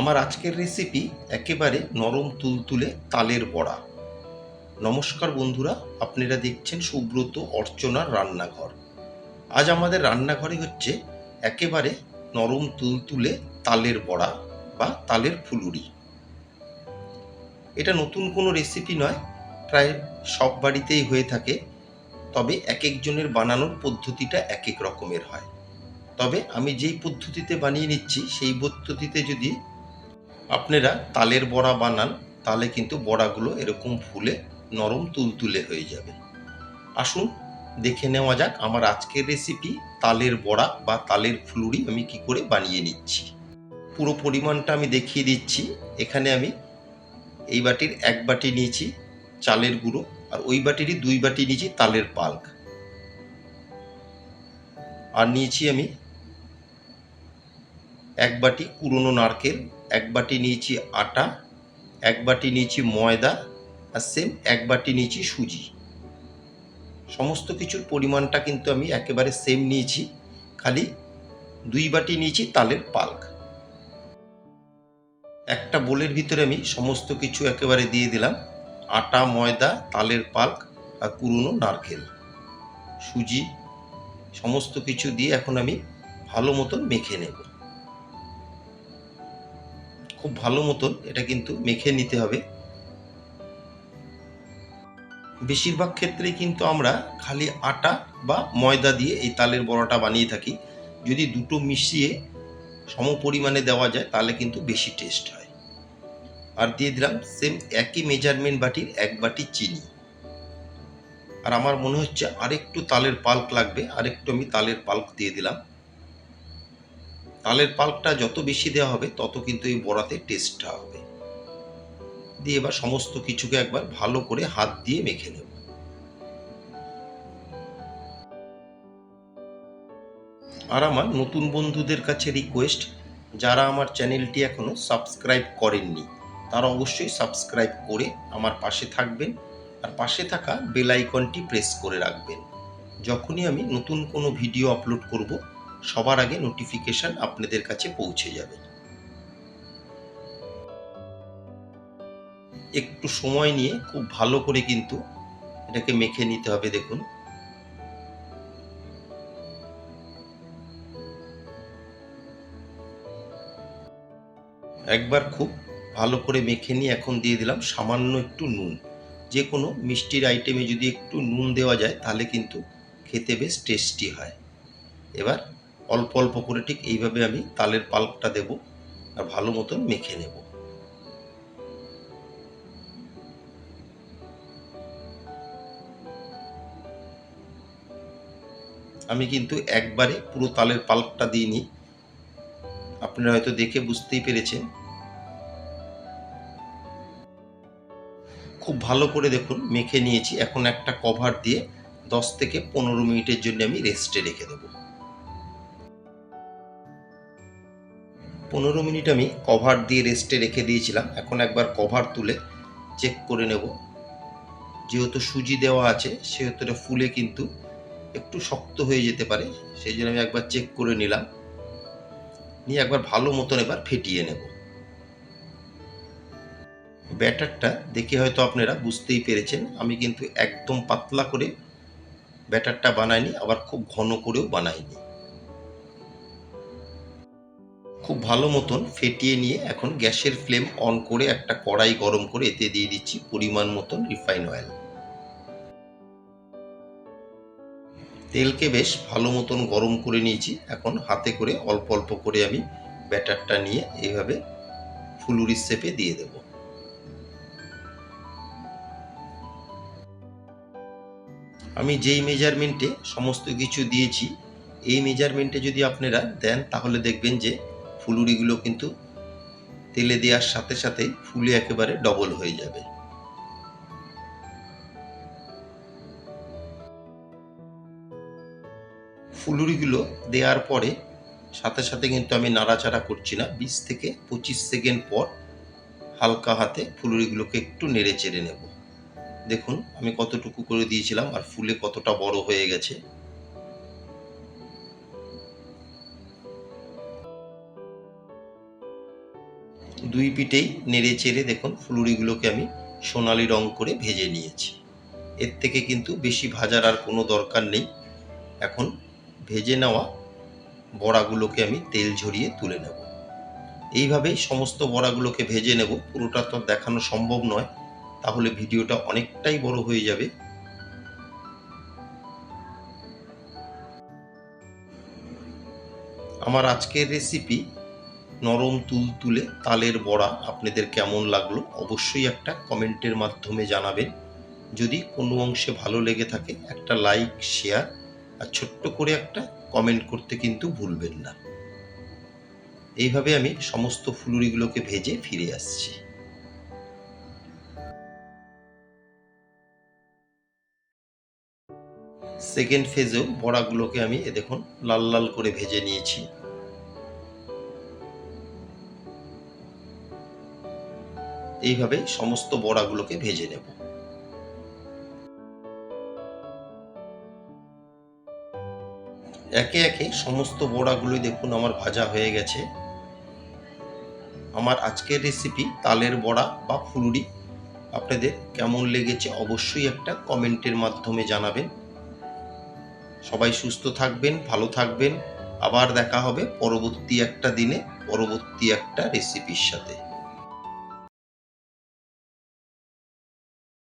আমার আজকের রেসিপি একেবারে নরম তুলতুলে তালের বড়া। নমস্কার বন্ধুরা, আপনারা দেখছেন সুব্রত অর্চনার রান্নাঘর। আজ আমাদের রান্নাঘরে হচ্ছে একেবারে নরম তুলতুলে তালের বড়া বা তালের ফুলুরি। এটা নতুন কোনো রেসিপি নয়, প্রায় সব বাড়িতেই হয়ে থাকে, তবে এক একজনের বানানোর পদ্ধতিটা এক এক রকমের হয়। তবে আমি যেই পদ্ধতিতে বানিয়ে নিচ্ছি, সেই পদ্ধতিতে যদি আপনারা তালের বড়া বানান তাহলে কিন্তু বড়াগুলো এরকম ফুলে নরম তুলতুলে হয়ে যাবে। আসুন, দেখে নেওয়া যাক আমার আজকের রেসিপি তালের বড়া বা তালের ফুলুরি আমি কি করে বানিয়ে নিচ্ছি। পুরো পরিমাণটা আমি দেখিয়ে দিচ্ছি। এখানে আমি এই বাটির এক বাটি নিয়েছি চালের গুঁড়ো আর ওই বাটিরই দুই বাটি নিয়েছি তালের পাল্ক। আর নিয়েছি আমি এক বাটি কুড়োনো নারকেল এক বাটি নিয়েছি আটা, এক বাটি নিয়েছি ময়দা আর সেম এক বাটি নিয়েছি সুজি। সমস্ত কিছুর পরিমাণটা কিন্তু আমি একেবারে সেম নিয়েছি, খালি দুই বাটি নিয়েছি তালের পাল্ক। একটা বোলের ভিতরে আমি সমস্ত কিছু একেবারে দিয়ে দিলাম, আটা, ময়দা, তালের পাল্ক আর কুড়োনো নারকেল। সুজি, সমস্ত কিছু দিয়ে এখন আমি ভালো মতন মেখে নেব। খুব ভালো মতন এটা কিন্তু মেখে নিতে হবে। বেশিরভাগ ক্ষেত্রে কিন্তু আমরা খালি আটা বা ময়দা দিয়ে এই তালের বড়াটা বানিয়ে থাকি। যদি দুটো মিশিয়ে সম পরিমাণে দেওয়া যায় তাহলে কিন্তু বেশি টেস্ট হয়। আর দিয়ে দিলাম সেম একই মেজারমেন্ট বাটির এক বাটি চিনি। আর আমার মনে হচ্ছে আরেকটু তালের পাল্ক লাগবে, আরেকটু আমি তালের পাল্ক দিয়ে দিলাম। তালের পাল্কটা যত বেশি দেওয়া হবে, তত কিন্তু এই বড়াতে টেস্টটা হবে। দিয়ে এবার সমস্ত কিছুকে একবার ভালো করে হাত দিয়ে মেখে নেব। আর আমার নতুন বন্ধুদের কাছে রিকোয়েস্ট যারা আমার চ্যানেলটি এখনও সাবস্ক্রাইব করেননি, তারা অবশ্যই সাবস্ক্রাইব করে আমার পাশে থাকবেন, আর পাশে থাকা বেল আইকনটি প্রেস করে রাখবেন। যখনই আমি নতুন কোনো ভিডিও আপলোড করব সবার আগে নোটিফিকেশন আপনাদের কাছে পৌঁছে যাবে। একটু সময় নিয়ে খুব ভালো করে কিন্তু এটাকে মেখে নিতে হবে দেখুন। একবার খুব ভালো করে মেখে নিয়ে এখন দিয়ে দিলাম সামান্য একটু নুন। যে কোনো মিষ্টির আইটেমে যদি একটু নুন দেওয়া যায় তাহলে কিন্তু খেতে বেশ টেস্টি হয়। এবার অল্প অল্প করে ঠিক এইভাবে আমি তালের পাল্পটা দেব আর ভালো মতন মেখে নেব। আমি কিন্তু একবারে পুরো তালের পাল্পটা দিইনি। আপনারা হয়তো দেখে বুঝতেই পেরেছেন। খুব ভালো করে দেখুন, মেখে নিয়েছি। এখন একটা কভার দিয়ে দশ থেকে পনেরো মিনিটের জন্য আমি রেস্টে রেখে দেবো। পনেরো মিনিট আমি কভার দিয়ে রেস্টে রেখে দিয়েছিলাম। এখন একবার কভার তুলে চেক করে নেব। যেহেতু সুজি দেওয়া আছে, সেহেতু এটা ফুলে কিন্তু একটু শক্ত হয়ে যেতে পারে, সেই জন্য আমি একবার চেক করে নিলাম। নিয়ে একবার ভালো মতন এবার ফেটিয়ে নেব। ব্যাটারটা দেখে হয়তো আপনারা বুঝতেই পেরেছেন, আমি কিন্তু একদম পাতলা করে ব্যাটারটা বানাইনি, আবার খুব ঘন করেও বানাইনি। খুব ভালো মতন ফেটিয়ে নিয়ে এখন গ্যাসের ফ্লেম অন করে একটা কড়াই গরম করে এতে দিয়ে দিচ্ছি পরিমাণ মতন রিফাইন অয়েল। তেলকে বেশ ভালো মতন গরম করে নিয়েছি। এখন হাতে করে অল্প অল্প করে আমি ব্যাটারটা নিয়ে এইভাবে ফুলুরির শেপে দিয়ে দেব। আমি যেই মেজারমেন্টে সমস্ত কিছু দিয়েছি, এই মেজারমেন্টে যদি আপনারা দেন তাহলে দেখবেন যে ফুলুরিগুলো কিন্তু তেলে দেওয়ার সাথে সাথেই ফুলে একেবারে ডবল হয়ে যাবে। ফুলুরিগুলো দেওয়ার পরে সাথে সাথে কিন্তু আমি নাড়াচাড়া করছি না, বিশ থেকে পঁচিশ সেকেন্ড পর হালকা হাতে ফুলুরিগুলোকে একটু নেড়ে চেড়ে নেব। দেখুন, আমি কতটুকু করে দিয়েছিলাম আর ফুলে কতটা বড় হয়ে গেছে। দুই পিঠেই নেড়ে চেড়ে দেখুন ফুলুরিগুলোকে আমি সোনালি রং করে ভেজে নিয়েছি। এর থেকে কিন্তু বেশি ভাজার আর কোনো দরকার নেই। এখন ভেজে নেওয়া বড়াগুলোকে আমি তেল ঝরিয়ে তুলে নেব। এইভাবেই সমস্ত বড়াগুলোকে ভেজে নেব। পুরোটা তো দেখানো সম্ভব নয়। তাহলে ভিডিওটা অনেকটাই বড় হয়ে যাবে। আমার আজকের রেসিপি নরম তুল তুলে তালের বড়া আপনাদের কেমন লাগল অবশ্যই একটা কমেন্টের মাধ্যমে জানাবেন। যদি কোনো অংশে ভালো লেগে থাকে, একটা লাইক, শেয়ার আর ছোট্ট করে একটা কমেন্ট করতে কিন্তু ভুলবেন না। এইভাবে আমি সমস্ত ফুলুরিগুলোকে ভেজে ফিরে আসছি। সেকেন্ড ফেজেও বড়াগুলোকে আমি এ দেখুন লাল লাল করে ভেজে নিয়েছি। এইভাবে সমস্ত বড়াগুলোকে ভেজে নেব। একে একে সমস্ত বড়াগুলোই দেখুন আমার ভাজা হয়ে গেছে। আমার আজকের রেসিপি তালের বড়া বা ফুলুরি। আপনাদের কেমন লেগেছে অবশ্যই একটা কমেন্টের মাধ্যমে জানাবেন। সবাই সুস্থ থাকবেন, ভালো থাকবেন। আবার দেখা হবে পরবর্তী একটা দিনে, পরবর্তী একটা রেসিপির সাথে।